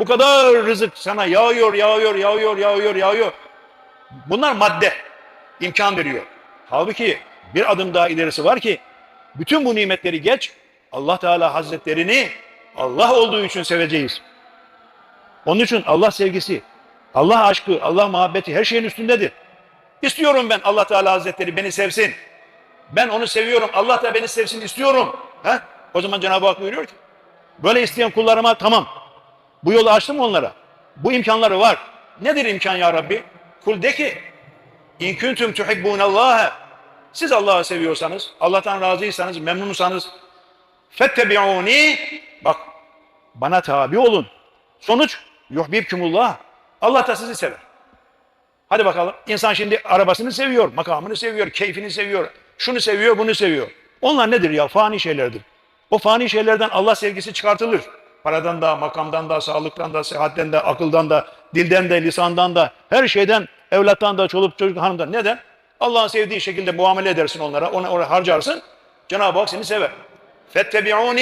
Bu kadar rızık sana yağıyor, yağıyor, yağıyor, yağıyor, yağıyor. Bunlar madde. imkan veriyor. Halbuki bir adım daha ilerisi var ki bütün bu nimetleri geç Allah Teala Hazretlerini Allah olduğu için seveceğiz. Onun için Allah sevgisi, Allah aşkı, Allah muhabbeti her şeyin üstündedir. İstiyorum ben Allah Teala Hazretleri beni sevsin. Ben onu seviyorum. Allah da beni sevsin istiyorum. Ha? O zaman Cenab-ı Hak buyuruyor ki böyle isteyen kullarıma tamam. Bu yolu açtım onlara. Bu imkanları var. Nedir imkan ya Rabbi? Kul de ki İn kuntum tuhibbunallaha siz Allah'ı seviyorsanız, Allah'tan razıysanız, memnunsanız fettebi'uni bak bana tabi olun. Sonuç yuhbibkumullah. Allah da sizi sever. Hadi bakalım. İnsan şimdi arabasını seviyor, makamını seviyor, keyfini seviyor, şunu seviyor, bunu seviyor. Onlar nedir ya? Fani şeylerdir. O fani şeylerden Allah sevgisi çıkartılır. Paradan da, makamdan da, sağlıktan da, sıhhatten de, akıldan da, dilden de, lisandan da, her şeyden, evlattan da, çoluk çocuk hanımdan. Neden? Allah'ın sevdiği şekilde muamele edersin onlara, ona, ona harcarsın. Cenab-ı Hak seni sever. Fettebi'uni